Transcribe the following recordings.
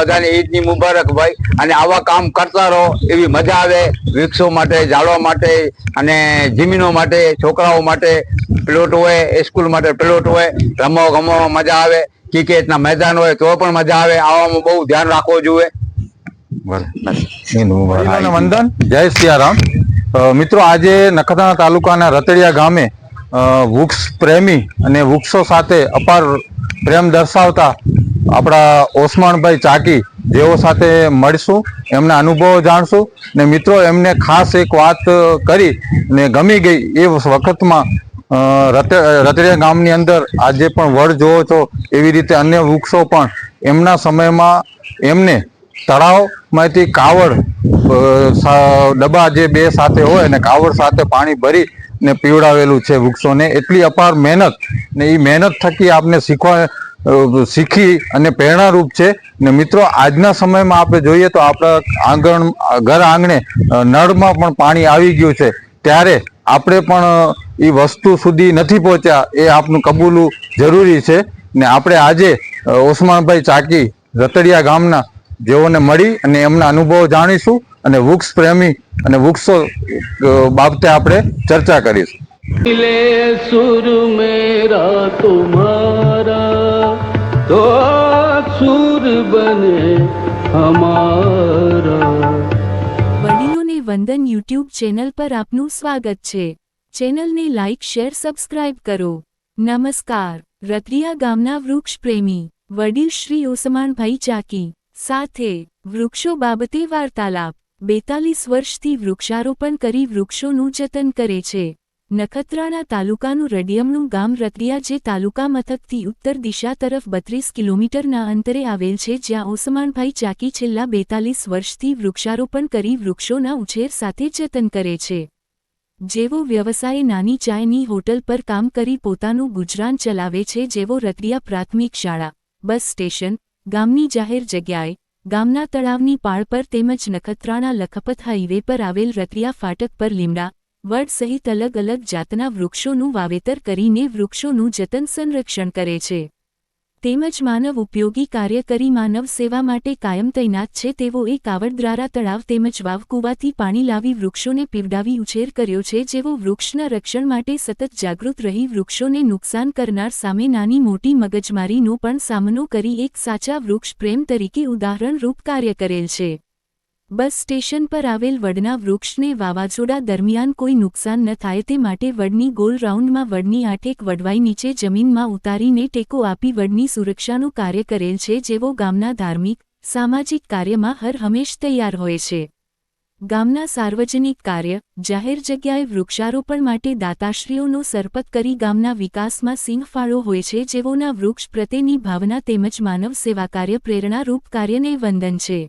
બધાને ઈદની મુબારક ભાઈ. અને આવા કામ કરતા રહો એવી મજા આવે વૃક્ષો માટે ઝાડવા માટે અને જમીનો માટે છોકરાઓ માટે પ્લોટ હોય સ્કૂલ માટે પ્લોટ હોય રમવા ગમવામાં મજા આવે ક્રિકેટના મેદાન હોય તો પણ મજા આવે. આવામાં બહુ ધ્યાન રાખવું જોઈએ. વંદન જય સિયારામ મિત્રો આજે નખત્રાણા તાલુકાના રતડિયા ગામે અ, વૃક્ષ પ્રેમી અને વૃક્ષો સાથે અપાર પ્રેમ દર્શાવતા આપણા ઓસમાણભાઈ ચાકી જેઓ સાથે મળશું, એમના અનુભવો જાણશું ને મિત્રો, એમને ખાસ એક વાત કરી ને ગમી ગઈ એ વખતમાં રતડિયા ગામની અંદર આજે પણ વડ જોવો છો એવી રીતે અન્ય વૃક્ષો પણ એમના સમયમાં એમને તળાવમાંથી કાવડ ડબ્બા જે બે સાથે હોય ને કાવડ સાથે પાણી ભરી ને પીવડાવેલું છે વૃક્ષોને. એટલી અપાર મહેનત ને એ મહેનત થકી આપને શીખવા શીખી અને પ્રેરણારૂપ છે. ને મિત્રો, આજના સમયમાં આપણે જોઈએ તો આપણા આંગણ, ઘર આંગણે નળમાં પણ પાણી આવી ગયું છે. ત્યારે આપણે પણ એ વસ્તુ સુધી નથી પહોંચ્યા. એ આપનું કબૂલવું જરૂરી છે. ને આપણે આજે ઓસમાનભાઈ ચાકી રતડિયા ગામના જેઓને મળી અને એમના અનુભવો જાણીશું અને વૃક્ષ પ્રેમી અને વૃક્ષો બાબતે આપણે ચર્ચા કરીશું. કસૂર બને હમારા વડીલોને વંદન યુટ્યુબ ચેનલ પર આપનું સ્વાગત છે ચેનલને લાઇક શેર સબસ્ક્રાઇબ કરો નમસ્કાર રત્રિયા ગામના વૃક્ષ પ્રેમી વડીલ શ્રી ઓસમાણભાઈ ચાકી સાથે વૃક્ષો બાબતે વાર્તાલાપ બેતાલીસ વર્ષથી વૃક્ષારોપણ કરી વૃક્ષોનું જતન કરે છે નખત્રાણા તાલુકાનું રડિયમનું ગામ રત્રિયા જે તાલુકા મથકથી ઉત્તર દિશા તરફ બત્રીસ કિલોમીટરના અંતરે આવેલ છે જ્યાં ઓસમાણભાઈ ચાકી છેલ્લા બેતાલીસ વર્ષથી વૃક્ષારોપણ કરી વૃક્ષોના ઉછેર સાથે જતન કરે છે. જેવો વ્યવસાય નાની ચાયની હોટલ પર કામ કરી પોતાનું ગુજરાન ચલાવે છે જેવો રત્રિયા પ્રાથમિક શાળા, બસ સ્ટેશન, ગામની જાહેર જગ્યાએ, ગામના તળાવની પાળ પર તેમજ નખત્રાણા લખપત હાઈવે પર આવેલ રત્રિયા ફાટક પર લીમડા વડ સહિત અલગ અલગ જાતના વૃક્ષોનું વાવેતર કરીને વૃક્ષોનું જતન સંરક્ષણ કરે છે. તેમજ માનવ ઉપયોગી કાર્ય કરી માનવ સેવા માટે કાયમ તૈનાત છે તેવો એક કાવડદ્રારા તળાવ તેમજ વાવકુવાથી પાણી લાવી વૃક્ષોને પીવડાવી ઉછેર કર્યો છે જેવો વૃક્ષના રક્ષણ માટે સતત જાગૃત રહી વૃક્ષોને નુકસાન કરનાર સામે નાની મોટી મગજમારીનો પણ સામનો કરી એક સાચા વૃક્ષ પ્રેમ તરીકે ઉદાહરણરૂપ કાર્ય કરેલ છે. બસ સ્ટેશન પર આવેલ વડના વૃક્ષને વાવાઝોડા દરમિયાન કોઈ નુકસાન ન થાય તે માટે વડની ગોલ રાઉન્ડમાં વડની આઠેક વડવાઈ નીચે જમીનમાં ઉતારીને ટેકો આપી વડની સુરક્ષાનું કાર્ય કરેલ છે જેવો ગામના ધાર્મિક, સામાજિક કાર્યમાં હર હંમેશ તૈયાર હોય છે. ગામના સાર્વજનિક કાર્ય, જાહેર જગ્યાએ વૃક્ષારોપણ માટે દાતાશ્રીઓનો સરપત કરી ગામના વિકાસમાં સિંહફાળો હોય છે જેવોના વૃક્ષ પ્રત્યેની ભાવના તેમજ માનવ સેવા કાર્ય પ્રેરણારૂપ કાર્યને વંદન છે.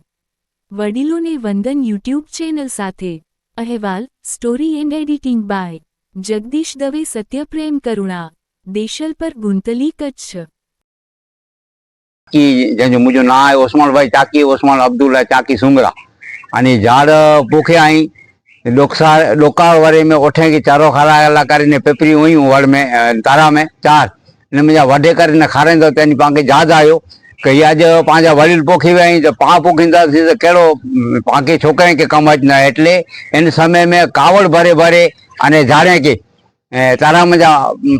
વડીલોને વંદન યુટ્યુબ ચેનલ સાથે. અહેવાલ story and editing by Jagdish Dave Satyaprem Karuna. Deshalpar Guntli Kutch. જેજો મુજો ના આવ્યો ઓસમાનભાઈ ચાકી, ઓસમાન અબ્દુલ્લા ચાકી સુંગરા. અને ઝાડ પોખે અહીં ડોકસા ડોકા વારે મેં ઓઠે કે ચારો ખારા અલા કરીને પેપરી હોઈ વડ મેં તારા મેં ચાર. ને મેં વઢે કરીને ખારે તો તેની પાંગે જાજ આવ્યો કે આજે પાંજા વડીલ પોખી વઈ તો પા પોખીંદાથી તો કેળો પાકી છોકરા કે કમાજ ના. એટલે એની સામે મેં કાવડ ભરે ભરે અને જાણે કે તારા મજા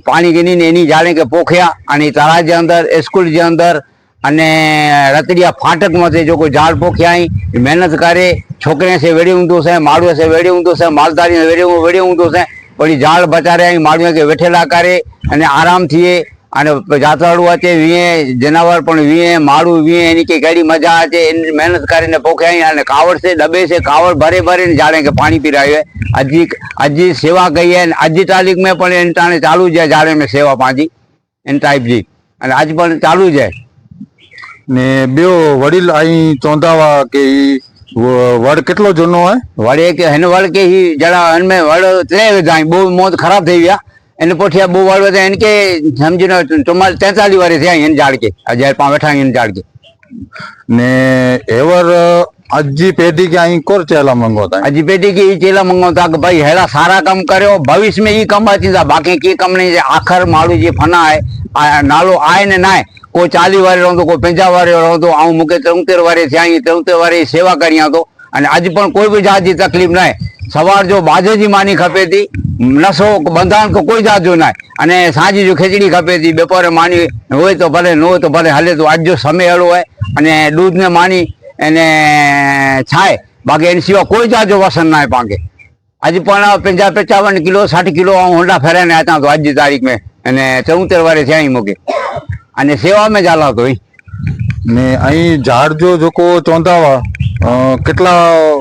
પાણી ગીની એની જાણે કે પોખ્યા અને તારા જે અંદર સ્કૂલ જે અંદર અને રતડિયા ફાટકમાંથી જો કોઈ ઝાડ પોખ્યા મહેનત કરે છોકરે છે વેડી ઊંધો છે માળું છે વેડી ઊંધો છે માલધારી વેડી વેડી ઊંધો છે પછી ઝાડ બચારે માળું કે વેઠેલા કરે અને આરામથી અને જાતરાડું હતી વીએ જનાવર પણ વીએ માળું વીએ એની કઈ કેડી મજા હતી એની મહેનત કરીને પોખ્યા અને કાવડ છે ડબે છે કાવડ ભરે ભરે ને જાણે કે પાણી પીરાવે. હજી હજી સેવા કહીએ ને હજી તારીખ મેં પણ એની ટાણે ચાલુ જાય જાણે મેં સેવા પાંચી એની ટાઈપજી અને આજ પણ ચાલુ જાય ને બે વડીલ અહીં ચોંધાવા કે વડ કેટલો જૂનો હોય વડે કે હેને વડ કે જરા હનમે વડ ત્રે જાય બહુ મોત ખરાબ થઈ ગયા. એને પોઠિયા બહુ વાળો હતા એને કે સમજીને ચોમાસ તેતાલી વારે થયા એને જાળકે. હજાર પાંચ અઠા એને જાળકે. ને એવર અજી પેઢી કે અહીં કોર ચેલા મંગોતા અજી પેઢી કે ચેલા મંગોતા કે ભાઈ हेला સારા કામ કર્યો ભવિષ્ય મેં ઈ કમાતી જા. બાકી કે કમ નહીં આખર માળું જે ફના આય નાલો આય ને નાય કોઈ ચાલી વારે રહો તો કોઈ પંજા વારે રહો તો આવું મૂકે ત્રણતેર વારે થયા ત્રણતેર વારે સેવા કરી તો. અને આજે પણ કોઈ બી જાતની તકલીફ નહીં. સવાર જો બાજેજી માની ખપે હતી નસો બંધાણ કે કોઈ જાત જો નહીં. અને સાંજે જો ખીચડી ખપે હતી બપોરે માની હોય તો ભલે ન હોય તો ભલે હાલે તો આજ જો સમય એળો હોય અને દૂધને માની એને છાય બાકી એની સિવાય કોઈ જાત જો વસન ના પાકે. આજે પણ પંજા પંચાવન કિલો સાઠ કિલો હોંડા ફેરાને હતા તો આજની તારીખ મેં અને ચૌતેર વારે થયા મૂકે. અને સેવા મેં ચાલાતો હોય ને અહીં ઝાડ જો જોકો ચોંધાવા અ, કેટલા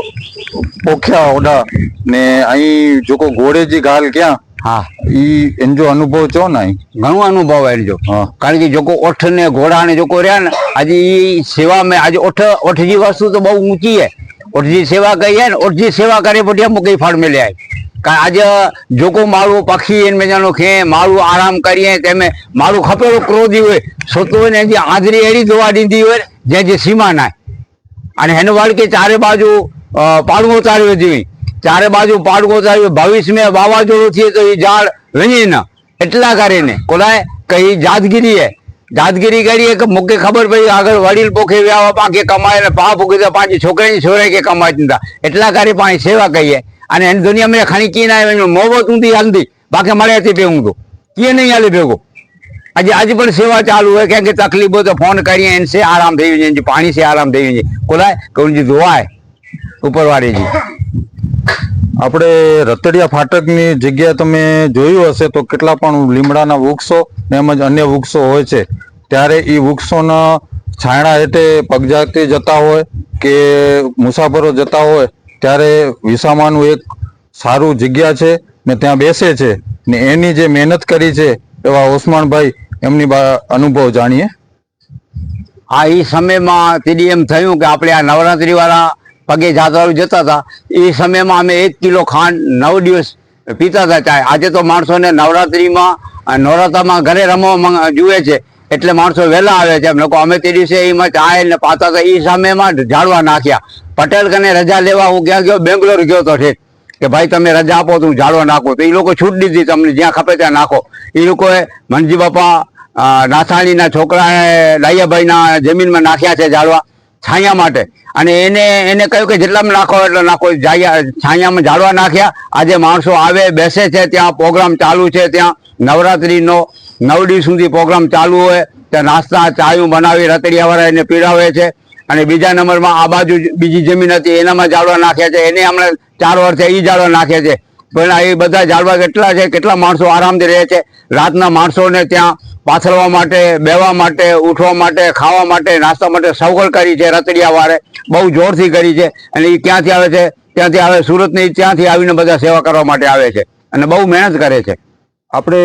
પોખ્યા ઓડા ને અહીં જોકો ઘોડેજી ગાલ ક્યાં? હા. ઈ એનો જો અનુભવ છો ને ઘણો અનુભવ આવી જો. હા. કારણ કે જોકો ઓઠ ને ઘોડા ને જોકો રહ્યા ને આજે ઈ સેવા મેં આજે ઓઠ ઓઠજી વસ્તુ તો બહુ ઊંચી હે. ઓઠજી સેવા કહીએ ને ઓઠજી સેવા કરે પછી અમુક કઈ ફળ મળે કારણ આજે જોકો મારું પક્ષી એને મજાનો ખે મારું આરામ કરીએ તેમે મારું ખપેલું ક્રોધી હોય સોતું હોય ને જે આંધરી એડી દોવા દીધી હોય જ્યાં જે સીમા ના અને હેન વાળ કે ચારે બાજુ પાડવો તાર્યો જેવી. ચારે બાજુ પાડવો તાર્યો ભવિષ્યમાં વાવાઝોડું થયે તો એ ઝાડ વણી ન. એટલા કરીને કોલાય કઈ જાદગીરી હે જાદગીરી કરીએ કે મૂકે ખબર પડી આગળ વડીલ પોખે વ્યાવા પાકે કમાય ને પા પોકે તો પાંચ છોકરાની છોરે કે કમાય નતા એટલા કરી પાણી સેવા કહીએ અને એની દુનિયા મેં ખાણી કી ના મોબત ઊંધી હાલતી બાકી મળ્યા હતી ભેગું તો. કી નહીં હાલી ભેગો? આજે આજે પણ સેવા ચાલુ હોય, કેમ કે તકલીફો તો ફોન કરીએ એને છે આરામ થઈ જાય પાણી છે આરામ થઈ જાય કોલાય કઉજી ધોવાય, ઉપરવાળીજી. આપણે રતડિયા ફાટકની જગ્યા તમે જોયું હશે તો કેટલા પણ લીમડાના વૃક્ષો તેમજ અન્ય વૃક્ષો હોય છે. ત્યારે એ વૃક્ષોના છાયણા હેઠે પગજાતી જતા હોય કે મુસાફરો જતા હોય, ત્યારે વિસામાનું એક સારું જગ્યા છે ને ત્યાં બેસે છે. ને એની જે મહેનત કરી છે એવા ઓસમાનભાઈ એમની અનુભવ જાણીએ. હા એ સમયમાં તેડી એમ થયું કે આપણે આ નવરાત્રી વાળા પગે જાત્રાળુ જતા હતા. એ સમયમાં અમે એક કિલો ખાંડ નવ દિવસ પીતા હતા ચાય. આજે તો માણસોને નવરાત્રીમાં નવરાત્રામાં ઘરે રમવા જુએ છે. એટલે માણસો વહેલા આવે છે. એમ લોકો, અમે તે દિવસે એમાં ચાય ને પાતા હતા. એ સમયમાં ઝાડવા નાખ્યા. પટેલ કને રજા લેવા હું ક્યાં ગયો? બેંગ્લોર ગયો તો ઠેક કે ભાઈ, તમે રજા આપો તો હું ઝાડવા નાખો. તો એ લોકો છૂટ દીધી. તમને જ્યાં ખપે ત્યાં નાખો. એ લોકોએ, મનજી બાપા નાથાણીના છોકરાએ ડાયાભાઈના જમીનમાં નાખ્યા છે ઝાડવા છાયા માટે. અને એને એને કહ્યું કે જેટલામાં નાખો એટલે નાખો. છાયામાં ઝાડવા નાખ્યા. આજે માણસો આવે, બેસે છે, ત્યાં પ્રોગ્રામ ચાલુ છે, ત્યાં નવરાત્રિનો નવ દિવસ સુધી પ્રોગ્રામ ચાલુ હોય. ત્યાં નાસ્તા, ચાયું બનાવી રતડિયાવાળા એને પીડાવે છે. અને બીજા નંબરમાં આ બાજુ બીજી જમીન હતી, એનામાં ઝાડવા નાખ્યા છે. એને હમણાં ચાર વર્ષે એ ઝાડવા નાખ્યા છે. પણ એ બધા ઝાડવા કેટલા છે કેટલા માણસો આરામથી રહે છે? રાતના માણસોને ત્યાં પાથરવા માટે બેવા માટે ઉઠવા માટે ખાવા માટે નાસ્તા માટે સવગળ કરી છે રતડિયા વારે બહુ જોરથી કરી છે. અને એ ક્યાંથી આવે છે? ત્યાંથી આવે સુરતની ત્યાંથી આવીને બધા સેવા કરવા માટે આવે છે. અને બહુ મહેનત કરે છે. આપણે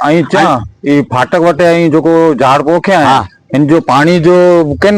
અહીં ત્યાં એ ફાટક વટે અહીં જો ઝાડ પોખ્યા હા. એની જો પાણી જો કેમ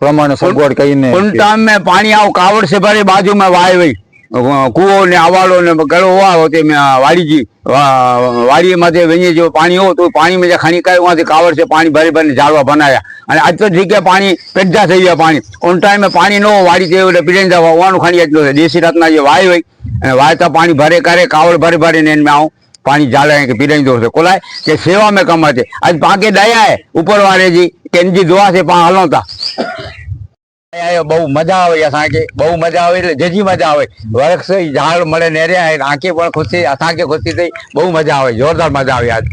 પ્રમાણે સગવડ કરીને પાણી આવું કાવડ છે ભરે બાજુમાં વાય વઈ. કૂવો ને આવાળો ને ગળો વાળો તે વાડીજી વાડીમાં તે વેણીએ જો પાણી હો તો પાણીમાં જે ખાણી કાય વાંથી કાવડ છે, પાણી ભરી ભરીને ઝાડવા બનાવ્યા. અને આજ તો જગ્યાએ પાણી પેઢા થઈ ગયા પાણી. ઓન ટાઈમે પાણી ન વાડી તે એટલે પીડાઈ જવા, હોવાનું ખાલી એટલું છે દેશી રાતના જે વાય હોય, અને વાયતા પાણી ભરે કારે, કાવડ ભરી ભરીને એને આવું પાણી ઝાડે કે પીડાઈ દો છે. કોલાય, કે સેવા મેં કમાતે. આજ પાંકે દયા ઉપર વાળેજી કેનજી દોવા છે, પા હલોતા અહીંયા બહુ મજા આવે અસાંકે બહુ મજા આવે એટલે જેજી મજા આવે. વરખ ઝાડ મળે, નેર્યા આંખે પણ ખુશી અસાંકે ખુશી થઈ, બહુ મજા આવે. જોરદાર મજા આવે આજ.